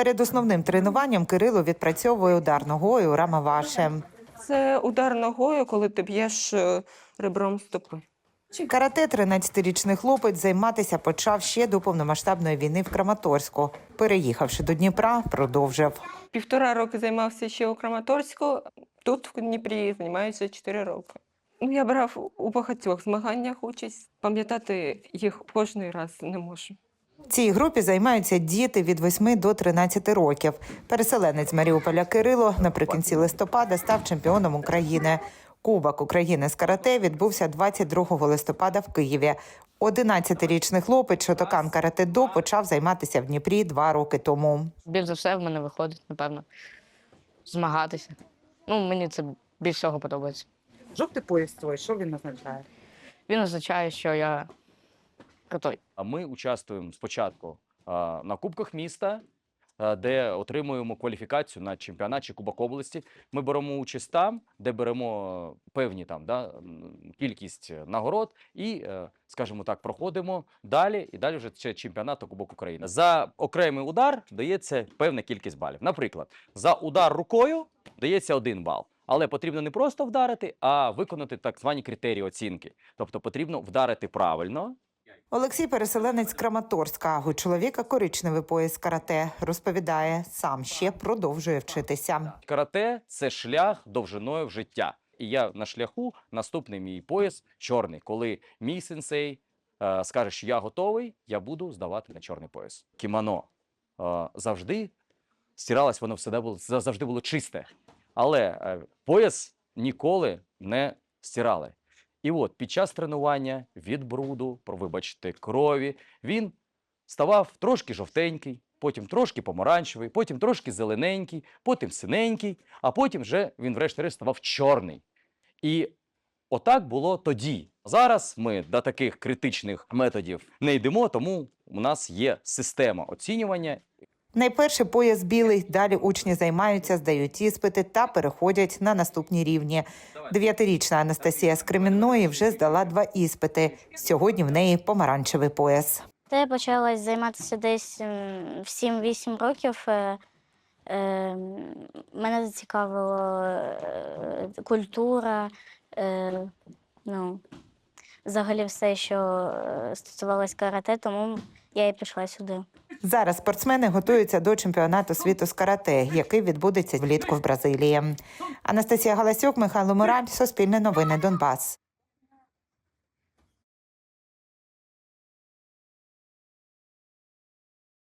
Перед основним тренуванням Кирило відпрацьовує удар ногою рамаваше. Це удар ногою, коли ти б'єш е, ребром стопи. Карате 13-річний хлопець займатися почав ще до повномасштабної війни в Краматорську. Переїхавши до Дніпра, продовжив. Півтора роки займався ще у Краматорську. Тут в Дніпрі займаюся 4 роки. Ну, я брав у багатьох змаганнях участь. Пам'ятати їх кожний раз не можу. В цій групі займаються діти від 8 до 13 років. Переселенець Маріуполя Кирило наприкінці листопада став чемпіоном України. Кубок України з карате відбувся 22 листопада в Києві. 11-річний хлопець Шотокан карате до почав займатися в Дніпрі два роки тому. Більш за все в мене виходить, напевно, змагатися. Ну, мені це більш всього подобається. Жовтий пояс твій, що він означає? Він означає, що я крутой. А Ми участвуємо спочатку а, на Кубках міста, а, де отримуємо кваліфікацію на чемпіонат чи Кубок області. Ми беремо участь там, де беремо певні там да, кількість нагород, і, е, скажімо так, проходимо далі, і далі вже це чемпіонат Кубок України. За окремий удар дається певна кількість балів. Наприклад, за удар рукою дається один бал. Але потрібно не просто вдарити, а виконати так звані критерії оцінки. Тобто потрібно вдарити правильно, Олексій переселенець Краматорська. У чоловіка коричневий пояс карате. Розповідає, сам ще продовжує вчитися. Карате це шлях довжиною в життя. І я на шляху наступний мій пояс чорний. Коли мій сенсей е, скаже, що я готовий, я буду здавати на чорний пояс. Кімоно е, завжди стиралось, воно всегда було за- завжди було чисте. Але е, пояс ніколи не стирали. І от під час тренування від бруду, про вибачте, крові, він ставав трошки жовтенький, потім трошки помаранчевий, потім трошки зелененький, потім синенький, а потім вже він, врешті-решт, ставав чорний. І отак було тоді. Зараз ми до таких критичних методів не йдемо, тому у нас є система оцінювання Найперше пояс білий. Далі учні займаються, здають іспити та переходять на наступні рівні. Дев'ятирічна Анастасія з вже здала два іспити. Сьогодні в неї помаранчевий пояс. Та я почала займатися десь в 7-8 років. Е, е, Мене зацікавила е, культура, ну, взагалі все, що стосувалось карате, тому я і пішла сюди. Зараз спортсмени готуються до чемпіонату світу з карате, який відбудеться влітку в Бразилії. Анастасія Галасюк, Михайло Мораль, Суспільне новини Донбас.